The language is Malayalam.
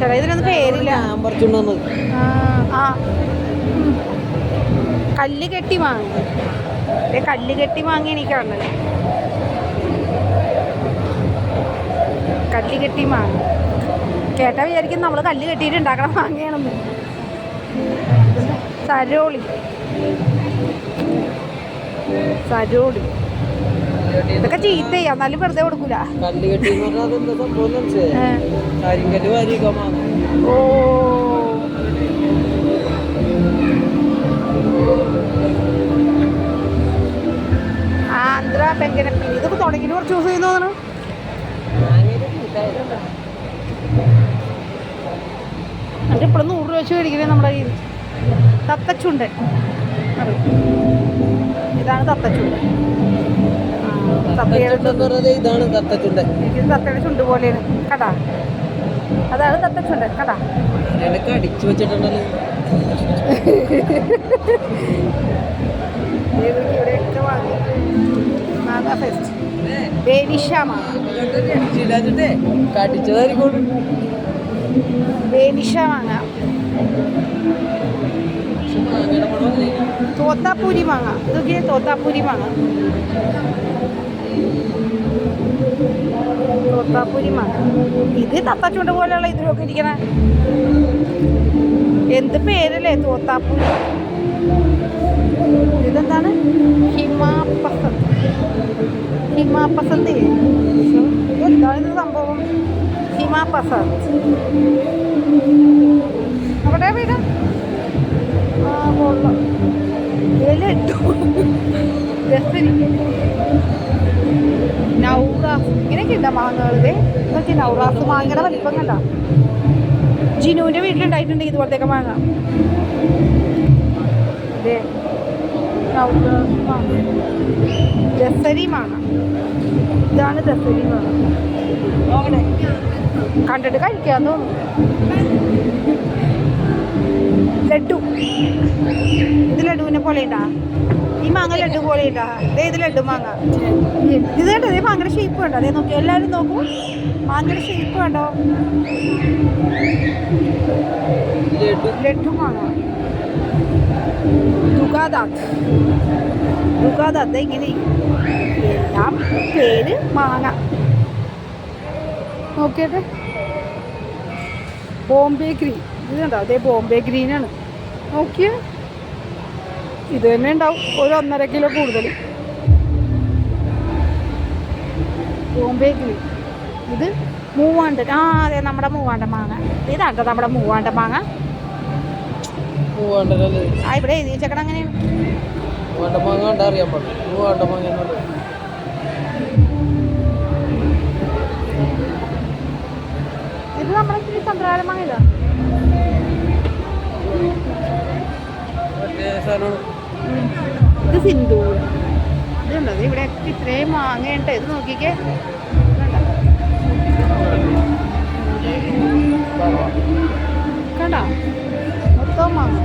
ചേട്ടാ ഇതിനൊന്നും പേരില്ല. ആ. കല്ല് കെട്ടി വാങ്ങി. കല്ല് കെട്ടി മാങ്ങ എനിക്കാണല്ലോ കല്ല് കെട്ടി വാങ്ങി. കേട്ടാ വിചാരിക്കും നമ്മൾ കല്ല് കെട്ടിയിട്ട് ഉണ്ടാക്കണ മാങ്ങയാണെന്ന് സരോളി. സരോളി. ഇതൊക്കെ ചീത്തയാ. എന്നാലും വെറുതെ കൊടുക്കൂല. ഓ. ആന്ധ്ര പെങ്കനപ്പി ഇതൊക്കെ തുടങ്ങിയിട്ട് കുറച്ച് ദിവസം ചെയ്യുന്നു തോന്നുന്നു എന്നിട്ട് ഇപ്പോഴും നൂറ് രൂപ വെച്ച് മേടിക്കണേ നമ്മുടെ കയ്യിൽ തത്തച്ചുണ്ട്? ഇതാണ് തത്തച്ചുണ്ടൻ ഇതാണ് തത്തച്ചുണ്ട് തത്തയുടെ ചുണ്ട് പോലെയാണ്. കടാ. അതാണ് തത്തച്ചുണ്ടൻ കടാ. അടിച്ചു വെച്ചിട്ടുണ്ടല്ലോ. ഇവിടെയൊക്കെ വാങ്ങി. ഫെസ്റ്റ് കടിച്ചതായിരിക്കും. തോത്താപ്പൂരി മാങ്ങ. ഇതൊക്കെ തോത്താപ്പൂരി മാങ്ങ. തോത്താപ്പൂരി മാങ്ങ ഇത് തത്തച്ചുണ്ട് പോലെയുള്ള ഇതിലൊക്കെ ഇരിക്കണ. എന്ത് പേരല്ലേ തോത്താപ്പൂരി ഇതെന്താണ്? ഹിമാപസന്ത്. ഹിമാപസന്ത്. എന്താണ് ഇത് സംഭവം? ഹിമാപസന്ത്. അവിടെ വീട്? ആ കൊള്ളാം. ഇതിലിട്ടു നൗറാസ് ഇങ്ങനെയൊക്കെ ഉണ്ടാ മാങ്ങകൾ ഇതേ നോക്കി നൗറാസ് മാങ്ങയുടെ വലിപ്പം കണ്ട? ജിനുവിന്റെ വീട്ടിലുണ്ടായിട്ടുണ്ട് ഇതുപോലത്തെ മാങ്ങ. അതെ ദസരി മാങ്ങ. ഇതാണ് ദസരി മാങ്ങ. കണ്ടിട്ട് കഴിക്കാൻ തോന്നുന്നു. ലഡു. ഇത് ലഡുവിനെ പോലെ ഉണ്ടാ? ഈ മാങ്ങ ലഡു പോലെ ഉണ്ടാ ഇത് ലഡു മാങ്ങ. ഇത് കേട്ടോ ഇത് മാങ്ങയുടെ ഷേപ്പ് കണ്ടോ? അതേ നോക്കി എല്ലാവരും നോക്കൂ. മാങ്ങയുടെ ഷേപ്പ് കണ്ടോ? ലഡു മാങ്ങ. ദുഗാദാത്ത്. ഇങ്ങനെ. എല്ലാം പേര് മാങ്ങ. നോക്കിയട്ടെ ബോംബെ ഗ്രീൻ. ഇത് കണ്ടോ? അതേ ബോംബെ ഗ്രീനാണ്. നോക്കിയ. ഇത് തന്നെ ഉണ്ടാവും. ഒരു ഒന്നര കിലോ കൂടുതൽ. ബോംബെ ഗ്രീൻ ഇത് മൂവാണ്ടൻ. ആ അതെ നമ്മുടെ മൂവാണ്ട മാങ്ങ. ഇതാണ്ടോ നമ്മുടെ മൂവാണ്ട മാങ്ങ. ആ ഇവിടെ എഴുതി വെച്ചേക്കണം അങ്ങനെയാണ് മൂവാണ്ട മാങ്ങ കണ്ടാ അറിയാൻ പാടില്ല. മൂവാണ്ട മാങ്ങ എന്നുള്ളത് ഇത് മറ്റേ സാധനമാണ് സിന്ധു. ഇതുണ്ടോ? ഇവിടെ ഇത്രയും മാങ്ങയുണ്ട്. ഇത് നോക്കിക്കേ. കണ്ട? മൊത്തം മാങ്ങ.